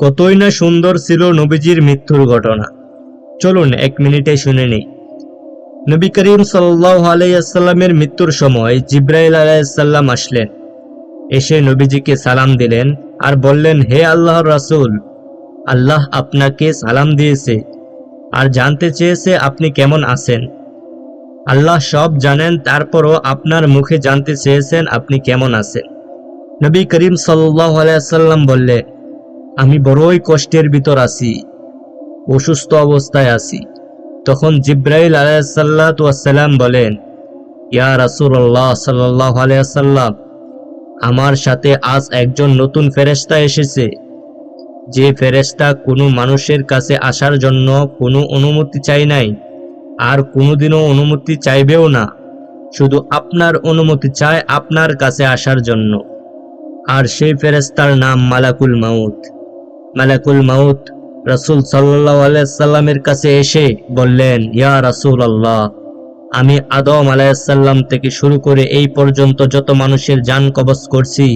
কতই না সুন্দর ছিল নবীজির মৃত্যুর ঘটনা। চলুন এক মিনিটে শুনে নেই। নবী করিম সাল্লাহ আলাইসাল্লামের মৃত্যুর সময় জিব্রাইল আলাইসাল্লাম আসলেন। এসে নবীজিকে সালাম দিলেন আর বললেন, হে আল্লাহর রাসূল, আল্লাহ আপনাকে সালাম দিয়েছে আর জানতে চেয়েছে আপনি কেমন আছেন। আল্লাহ সব জানেন, তারপরও আপনার মুখে জানতে চেয়েছেন আপনি কেমন আছেন। নবী করিম সাল্লাহ আলাইসাল্লাম বললেন আমি বড়ই কষ্টের ভিতর আছি, অসুস্থ অবস্থায় আছি। তখন জিব্রাইল আলাইসাল্লাম বলেন, ইয়া রাসূলুল্লাহ সাল্লাহ আলাইসাল্লাম আমার সাথে আজ একজন নতুন ফেরেশতা এসেছে। যে ফেরেশতা কোনো মানুষের কাছে আসার জন্য কোনো অনুমতি চাই নাই, আর কোনোদিনও অনুমতি চাইবেও না। শুধু আপনার অনুমতি চায় আপনার কাছে আসার জন্য। আর সেই ফেরেস্তার নাম মালাকুল মাউত। মালাকুল মাউত, রাসূল সাল্লামের কাছে এসে বললেন, ইয়া রাসূল আল্লাহ আমি আদম আলাইসাল্লাম থেকে শুরু করে এই পর্যন্ত যত মানুষের যান কবজ করছি,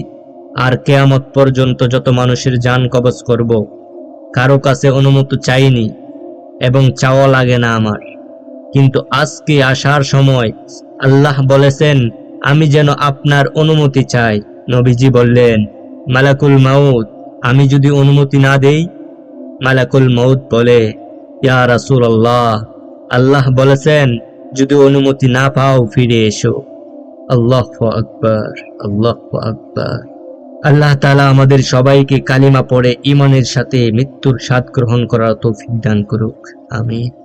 আর কেয়ামত পর্যন্ত যত মানুষের যান কবজ করব, কারও কাছে অনুমতি চাইনি এবং চাওয়া লাগে না আমার। কিন্তু আজকে আসার সময় আল্লাহ বলেছেন, আমি যেন আপনার অনুমতি চাই। নবীজি বললেন, মালাকুল মাউত আমি যদি অনুমতি না দেই, মালাকুল মৌত বলে, ইয়া রাসূল আল্লাহ আল্লাহ বলেছেন, যদি অনুমতি না পাও, ফিরে এসো। আল্লাহ আকবর আল্লাহ আকবর। আল্লাহ তালা আমাদের সবাইকে কালিমা পড়ে ইমানের সাথে মৃত্যুর স্বাদ গ্রহণ করার তৌফিক দান করুক। আমিন।